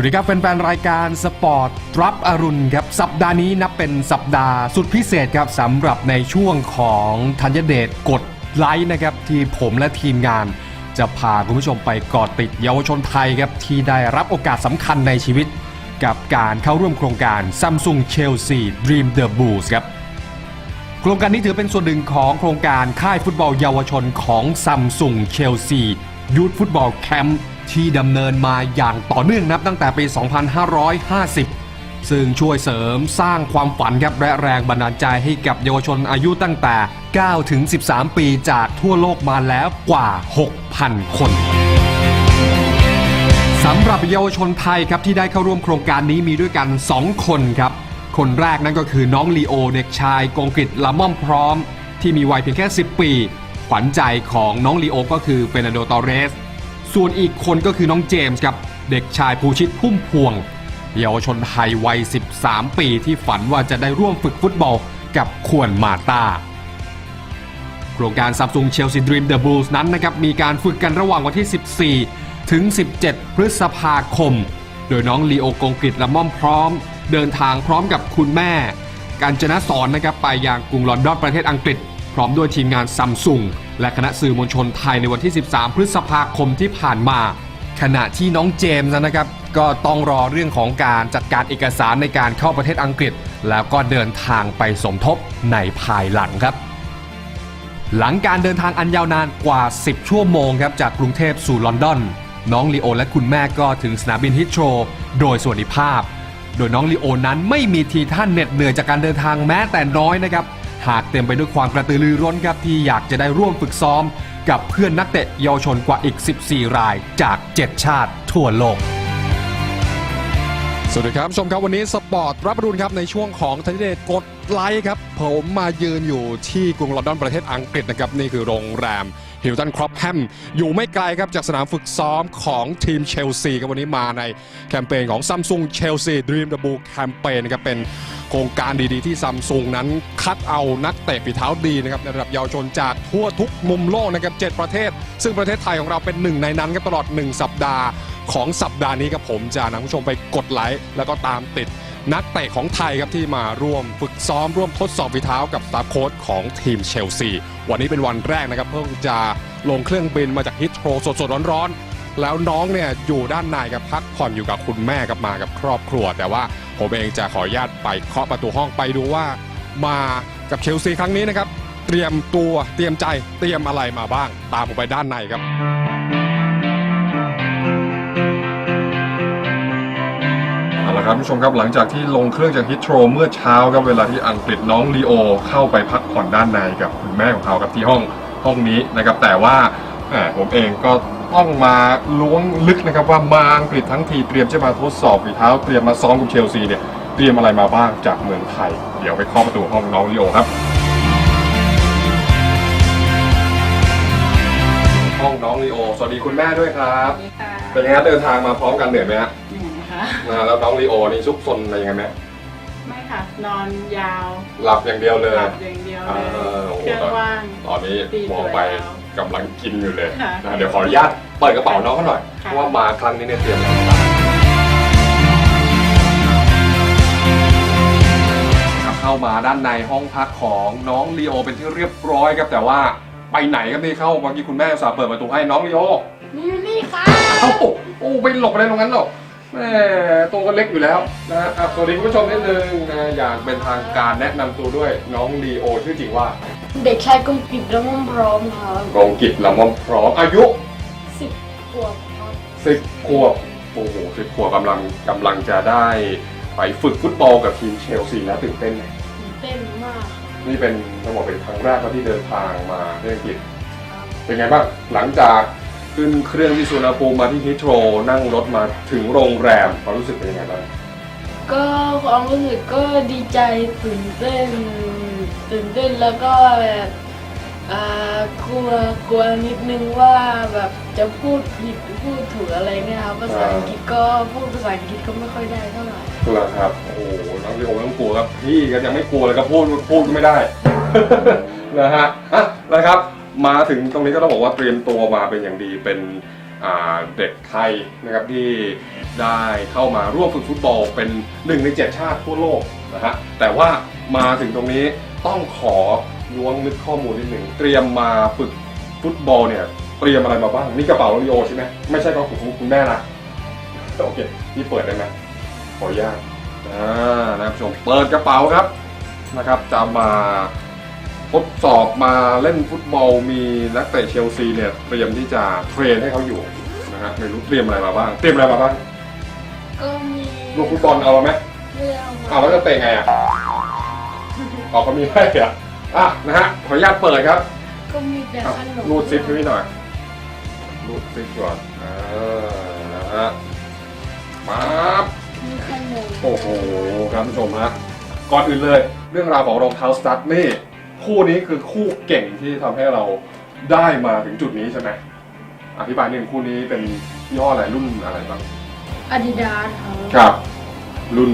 วัสดีครับแฟนๆรายการสปอร์ตรับอรุณครับสัปดาห์นี้นับเป็นสัปดาห์สุดพิเศษครับสำหรับในช่วงของธัญเดชกดไลค์นะครับที่ผมและทีมงาน จะพาคุณผู้ชมไปกาะติดเยาวชนไทยครับที่ได้รับโอกาสสำคัญในชีวิต กับการเข้าร่วมโครงการ Samsung Chelsea Dream the Bulls ครับโครงการนี้ถือเป็นส่วนหนึ่งของโครงการค่ายฟุตบอลเยาวชนของซัมซุงเชลซียู ที่ดำเนินมาอย่างต่อเนื่องนับตั้งแต่ปี 2550 ซึ่งช่วยเสริมสร้างความฝันครับและแรงบันดาลใจให้กับเยาวชนอายุตั้งแต่ 9 ถึง 13 ปีจากทั่วโลกมาแล้วกว่า 6,000 คนสำหรับเยาวชนไทยครับที่ได้เข้าร่วมโครงการนี้มีด้วยกัน 2 คนครับ คนแรกนั่นก็คือน้องลีโอเด็กชายกงกฤษละม่อมพร้อม ที่มีวัยเพียงแค่ 10 ปี ขวัญใจของน้องลีโอก็คือเฟรนันโดตอเรส ส่วนอีกคนก็คือน้องเจมส์ครับ เด็กชายภูชิตพุ่มพวง เยาวชนไทยวัย 13 ปีที่ฝันว่าจะได้ร่วมฝึกฟุตบอลกับควนมาตาโครงการ Samsung Chelsea Dream the Bulls นั้นนะครับมีการฝึกกันระหว่างวันที่ 14 ถึง 17 พฤษภาคม โดยน้องลีโอกงกฤษละม่อมพร้อม เดินทางพร้อมกับคุณแม่การจนะสอนนะครับไปยังกรุงลอนดอนประเทศอังกฤษ พร้อมด้วยทีมงานซัมซุง และคณะสื่อมวลชนไทยในวันที่ 13 พฤษภาคมที่ผ่านมา ขณะที่น้องเจมส์นะครับ ก็ต้องรอเรื่องของการจัดการเอกสารในการเข้าประเทศอังกฤษ แล้วก็เดินทางไปสมทบในภายหลังครับ หลังการเดินทางอันยาวนานกว่า 10 ชั่วโมงครับจากกรุงเทพสู่ลอนดอน น้องลีโอและคุณแม่ก็ถึงสนามบินฮิตโรโดยสวัสดิภาพ โดยน้องลีโอนั้นไม่มีทีท่านเหน็ดเหนื่อยจากการเดินทางแม้แต่น้อยนะครับ หากเต็มไปด้วยความกระตือรือร้นครับที่อยากจะได้ร่วมฝึกซ้อม กับเพื่อนนักเตะเยาวชนกว่าอีก 14 รายจาก 7 ชาติทั่วโลก สวัสดีครับชมครับวันนี้สปอร์ตรับรุนครับในช่วงของทันเดตกดไลค์ครับ ผมมายืนอยู่ที่กรุงลอนดอนประเทศอังกฤษนะครับ นี่คือโรงแรม ฮิลตันครอปแฮมอยู่ไม่ไกลครับจากสนามฝึกซ้อมของทีมเชลซีครับวันนี้มาในแคมเปญของ Samsung Chelsea Dream the Bull แคมเปญนะครับเป็นโครงการดีๆที่ซัมซุงนั้นคัดเอานักเตะฝีเท้าดีนะครับในระดับเยาวชนจากทั่วทุกมุมโลกนะครับ 7 ประเทศ ซึ่งประเทศไทยของเราเป็นหนึ่งในนั้นครับตลอด 1 สัปดาห์ของสัปดาห์นี้ครับผมจะนำผู้ชมไปกดไลค์แล้วก็ตามติด นักเตะของไทยครับที่มาร่วมฝึกซ้อมร่วมทดสอบฝีเท้ากับสตาฟโค้ชของทีมเชลซี วันนี้เป็นวันแรกนะครับเพิ่งจะลงเครื่องบินมาจากฮิตโรสดๆร้อนๆ แล้วน้องเนี่ยอยู่ด้านในกับพักผ่อนอยู่กับคุณแม่กับมากับครอบครัว แต่ว่าผมเองจะขออนุญาตไปเคาะประตูห้องไปดูว่า มากับเชลซีครั้งนี้นะครับ เตรียมตัวเตรียมใจเตรียมอะไรมาบ้าง ตามผมไปด้านในครับ ครับผู้ชมครับหลังจากที่ลงเครื่องจากฮิตโรเมื่อเช้าครับเวลาที่อังกฤษน้องลีโอเข้าไปพักผ่อนด้านในกับคุณแม่ของเขาครับที่ห้องห้องนี้นะครับแต่ว่าแหมผมเองก็ต้องมาล้วงลึกนะครับว่ามาอังกฤษทั้งทีเตรียมจะมาทดสอบฝีเท้าเตรียมมาซ้อมกับเชลซีเนี่ยเตรียมอะไรมาบ้างจากเมืองไทย เดี๋ยวไปเคาะประตูห้องน้องลีโอครับ ห้องน้องลีโอสวัสดีคุณแม่ด้วยครับนี่ค่ะเป็นยังไงครับเดินทางมาพร้อมกันเหนื่อยไหมฮะเห นื่อยค่ะอ่าแล้วน้องลีโอนี่ซุกซนอะไรยังไงไหมไม่ค่ะ นอนยาวหลับอย่างเดียวเลยหลับอย่างเดียวเลยเออโอ้โหเครื่องว่าง ตอนนี้ตีมองไปตัวแล้วกำลังกินอยู่เลยค่ะนะเดี๋ยวขออนุญาตเปิดกระเป๋าน้องเขาหน่อยเพค่ะราะว่ามาครั้งนี้เนี่ยเตรียมอะไรมาบ้างครับเข้ามาด้านในห้องพักของน้องลีโอเป็นที่เรียบร้อยครับแต่ว่าไปไหนครับนี่เข้าเมื่อกี้คุณแม่อุตสาห์เปิดประตูให้น้องลีโอ นี่อยู่นี่ค่ะ เอ้าโอ้ไปหลบอะไรตรงนั้นหรอก แม่ตัวก็เล็กอยู่แล้วนะอะสวัสดีคุณผู้ชมนิดนึงนะอย่างเป็นทางการแนะนำตัวด้วยน้องลีโอชื่อจริงว่าเด็กชายกงกิจระม่อมพร้อมครับกองกิจละม่อมพร้อมอายุ สิบขวบครับสิบขวบโอ้โหสิบขวบกำลังกำลังจะได้ไปฝึกฟุตบอลกับทีมเชลซีแล้วตื่นเต้นไหมตื่นเต้นมากครับนี่เป็นต้องบอกเป็นครั้งแรกครับที่เดินทางมาที่อังกฤษครับเป็นไงบ้างหลังจาก ขึ้นเครื่องที่สุวรรณภูมิมาที่ฮิตโรนั่งรถมาถึงโรงแรมความรู้สึกเป็นยังไงบ้างก็ความรู้สึกก็ดีใจตื่นเต้นตื่นเต้นแล้วก็แบบอ่ากลัวกลัวนิดนึงว่าแบบจะพูดผิดพูดถูกอะไรเนี่ยครับภาษาอังกฤษก็พูดภาษาอังกฤษก็ไม่ค่อยได้เท่าไหร่กลัวครับโอ้โหน้องลีโอไม่ต้องกลัวครับพี่ก็ยังไม่กลัวเลยครับพูดพูดก็ไม่ได้นะฮะอะนะครับ มาถึงตรงนี้ก็ต้องบอกว่าเตรียมตัวมาเป็นอย่างดีเป็นเด็กไทยนะครับที่ได้เข้ามาร่วมฝึกฟุตบอลเป็นหนึ่งในเจ็ดชาติทั่วโลกนะฮะแต่ว่ามาถึงตรงนี้ต้องขอล้วงลึกข้อมูลนิดหนึ่งเตรียมมาฝึกฟุตบอลเนี่ยเตรียมอะไรมาบ้างนี่กระเป๋าลีโอใช่ไหมไม่ใช่กระเป๋าของคุณแม่นะโอเคนี่เปิดได้ไหมขออนุญาตนะครับผู้ชมเปิดกระเป๋าครับนะครับจะมา ทดสอบมาเล่นฟุตบอลมีนักเตะเชลซีเนี่ยเตรียมที่จะเทรนให้เขาอยู่นะฮะไม่รู้เตรียมอะไรมาบ้างเตรียมอะไรมาบ้างก็มีลูกฟุตบอลเอามาไหมเรื่องเอาแล้วจะเตะไงอะออกก็มีให้เหรออะนะฮะขออนุญาตเปิดครับก็มีแต่อะขนมรูดซิปให้พี่หน่อยรูดซิปก่อนอ่านะฮะมาบ มีขนมโอ้โหครับผู้ชมฮะก่อนอื่นเลย เรื่องราวของรองเท้าสตั๊ดนี่ คู่นี้คือคู่เก่งที่ทำให้เราได้มาถึงจุดนี้ใช่ไหมอธิบายหนึ่งคู่นี้เป็นยี่ห้ออะไรรุ่นอะไรบ้างอาดิดาสครับครับ รุ่น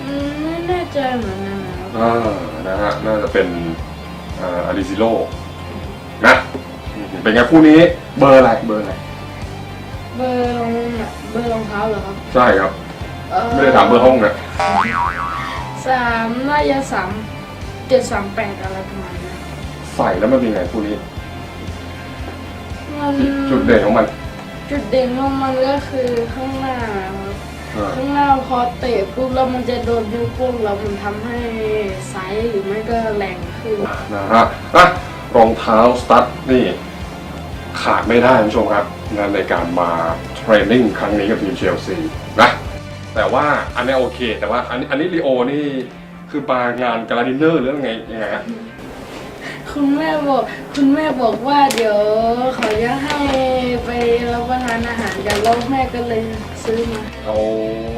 อืมไม่แน่ใจเหมือนกันนะครับอ่านะฮะน่าจะเป็นอาริซิโลนะอืมเป็นไงคู่นี้เบอร์อะไรเบอร์อะไรเบอร์รองเบอร์รองเท้าเหรอครับใช่ครับเอ่อไม่ได้ถามเบอร์ห้องนะสามน่าจะสาม เจ็ดสามแปดอะไรประมาณนั้นใส่แล้วมันเป็นไงคู่นี้ มันจุดเด่นของมันจุดเด่นของมันก็คือข้างหน้าครับอ่าข้างหน้าพอเตะปุ๊บแล้วมันจะโดนนิ้วโป้งแล้วมันทำให้ไซส์หรือไม่ก็แรงขึ้น นะฮะอะรองเท้าสตั๊ดนี่ ขาดไม่ได้คุณผู้ชมครับนะในการมาเทรนนิ่งครั้งนี้กับทีมเชลซีนะแต่ว่าอันนี้โอเค แต่ว่าอันนี้อันนี้ลีโอนี่ คือมางานการาดินเนอร์หรือยังไงยังไงฮะคุณแม่บอก คุณแม่บอกว่าเดี๋ยวเขาจะให้ไปรับประทานอาหารกันแล้วแม่ก็เลยซื้อมาโอ้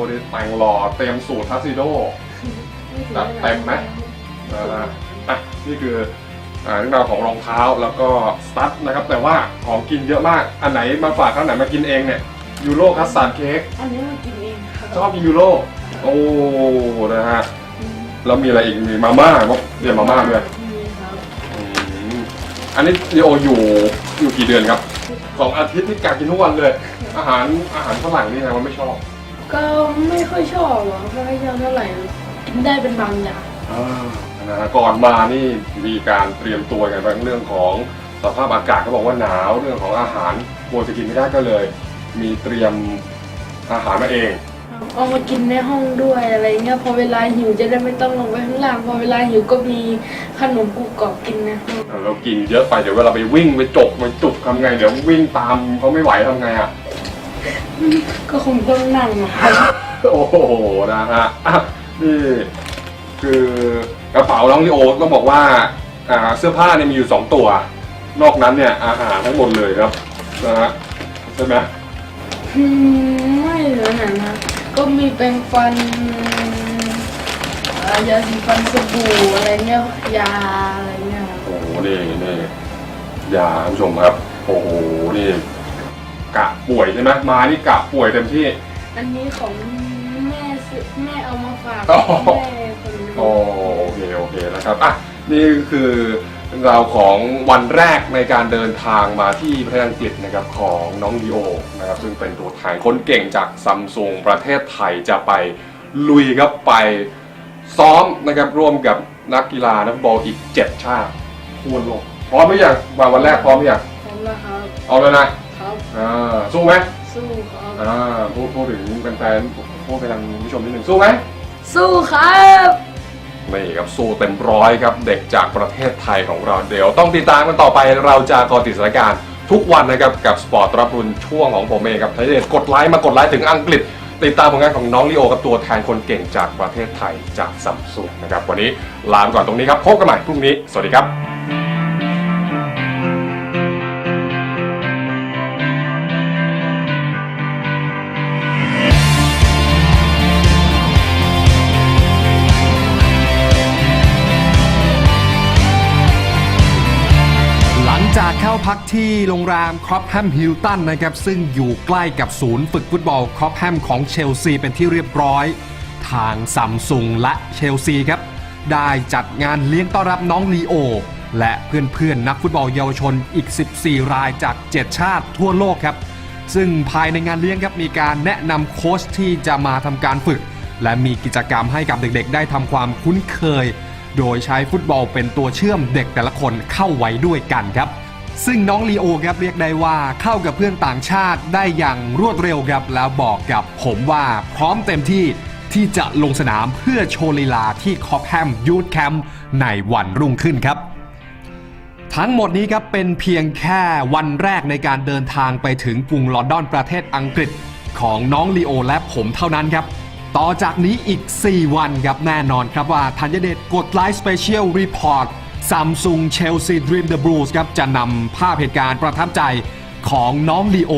ได้แต่งหล่อเตรียมสูตรทัสซิโด จัดเต็มไหมนะฮะอะนี่คืออ่าเรื่องราวของรองเท้าแล้วก็สตั๊ดนะครับ แต่ว่าของกินเยอะมากอันไหนมาฝากอันไหนมากินเองเนี่ยยูโรคัสตาร์ดเค้กอันนี้มากินเองครับชอบกินยูโรโอ้นะฮะ แล้วมีอะไรอีกมีมาม่าบอกเรียนมาม่าด้วยมีครับอืมอันนี้ลีโออยู่อยู่กี่เดือนครับสองอาทิตย์ที่กากินทุกวันเลย อาหารอาหารฝรั่งนี่นะมันไม่ชอบก็ไม่ค่อยชอบหรอกไม่ค่อยชอบเท่าไหร่กินได้เป็นบางอย่างอ่านะฮะก่อนมานี่มีการเตรียมตัวกันบ้างเรื่องของสภาพอากาศเขาบอกว่าหนาวเรื่องของอาหารกลัวจะกินไม่ได้ก็เลย มีเตรียมอาหารมาเอง เอามากินในห้องด้วยอะไรเงี้ยพอเวลาหิวจะได้ไม่ต้องลงไปข้างล่างพอเวลาหิวก็มีขนมกรุบกรอบกินในห้องเรากินเยอะไปเดี๋ยวเวลาไปวิ่งไปจกไปจุกทำไงเดี๋ยววิ่งตามเขาไม่ไหวทำไงอะก็คงต้องนั่งอะครับโอ้โหนะฮะอะนี่คือกระเป๋าน้องลิโอต้องบอกว่าอ่าเสื้อผ้าเนี่ยมีอยู่สองตัว นอกนั้นเนี่ยอาหารทั้งหมดเลยครับนะฮะใช่ไหมอืมไม่เหลือไหนนะ ก็มีแปรงฟันเอ่อยาสีฟันสบู่อะไรเงี้ยยาอะไรเงี้ยครับโอ้โหนี่นี่ยาท่านผู้ชมครับ โอ้โหนี่กะป่วยใช่ไหมมานี่กะป่วยเต็มที่ อันนี้ของแม่ซื้อแม่เอามาฝากอ๋อแม่คนนึงโอโอเคโอเคนะครับอะนี่คือเรื่องราวของวันแรกในการเดินทางมาที่ประเทศอังกฤษนะครับของน้องดีโอนะครับซึ่งเป็นตัวแทนคนเก่งจากซัมซุงประเทศไทยจะไปลุยครับไปซ้อมนะครับร่วมกับนักกีฬานักฟุตบอลอีก 7 ชาติทั่วโลกพร้อมหรือยังมาวันแรกพร้อมหรือยังพร้อมแล้วครับเอาเลยนะครับอ่าสู้ไหมสู้ครับอ่าพูดพูดถึงแฟนๆพูดไปทางผู้ชมนิดหนึ่งสู้ไหมสู้ครับ นี่ครับสู้เต็มร้อยครับเด็กจากประเทศไทยของเราเดี๋ยว ต้องติดตามกันต่อไปเราจะกอติดสถานการณ์ทุกวันนะครับกับสปอร์ตรับรุนช่วงของผมเองครับถ้าเด็กกดไลค์มากดไลค์ถึงอังกฤษ ติดตามผลงานของน้องลีโอกับตัวแทนคนเก่งจากประเทศไทยจากซัมซุงนะครับวันนี้ลาไปก่อนตรงนี้ครับพบกันใหม่พรุ่งนี้สวัสดีครับากเขาพักที่โรงแรมครอปแฮมฮิลตันนะครับ ซึ่งอยู่ใกล้กับศูนย์ฝึกฟุตบอลครอปแฮมของเชลซีเป็นที่เรียบร้อย ทางซัมซุงและเชลซีครับ ได้จัดงานเลี้ยงต้อนรับน้องลีโอ และเพื่อนๆนักฟุตบอลเยาวชนอีก 14 รายจาก 7 ชาติทั่วโลกครับ ซึ่งภายในงานเลี้ยงครับมีการแนะนำโค้ชที่จะมาทำการฝึก และมีกิจกรรมให้กับเด็กๆ ได้ทำความคุ้นเคย โดยใช้ฟุตบอลเป็นตัวเชื่อมเด็กแต่ละคนเข้าไว้ด้วยกันครับ ซึ่งน้องลีโอครับเรียกได้ว่าเข้ากับเพื่อนต่างชาติได้อย่างรวดเร็วครับแล้วบอกกับผมว่าพร้อมเต็มที่ที่จะลงสนามเพื่อโชว์ลีลาที่คอปแฮมยูทแคมป์ในวันรุ่งขึ้นครับ ทั้งหมดนี้ครับเป็นเพียงแค่วันแรกในการเดินทางไปถึงกรุงลอนดอนประเทศอังกฤษของน้องลีโอและผมเท่านั้นครับ ต่อจากนี้อีก 4 วันครับแน่นอนครับว่าธัญเดชกดไลฟ์สเปเชียลรีพอร์ต ซัมซุงเชลซีดรีมเดอะบลูส์ครับจะนำภาพเหตุการณ์ประทับใจของน้องลีโอ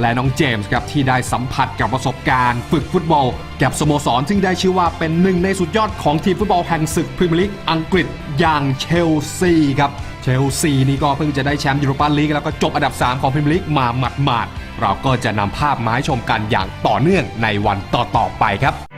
และน้องเจมส์ครับที่ได้สัมผัสกับประสบการณ์ฝึกฟุตบอล กับสโมสรซึ่งได้ชื่อว่าเป็นหนึ่งในสุดยอดของทีมฟุตบอลแห่งศึกพรีเมียร์ลีกอังกฤษอย่างเชลซีครับเชลซีนี่ก็เพิ่งจะได้แชมป์ยูโรปาลีกแล้วก็จบอันดับ 3 ของพรีเมียร์ลีกมาหมาดๆเราก็จะนำภาพมาให้ชมกันอย่างต่อเนื่องในวันต่อๆไปครับ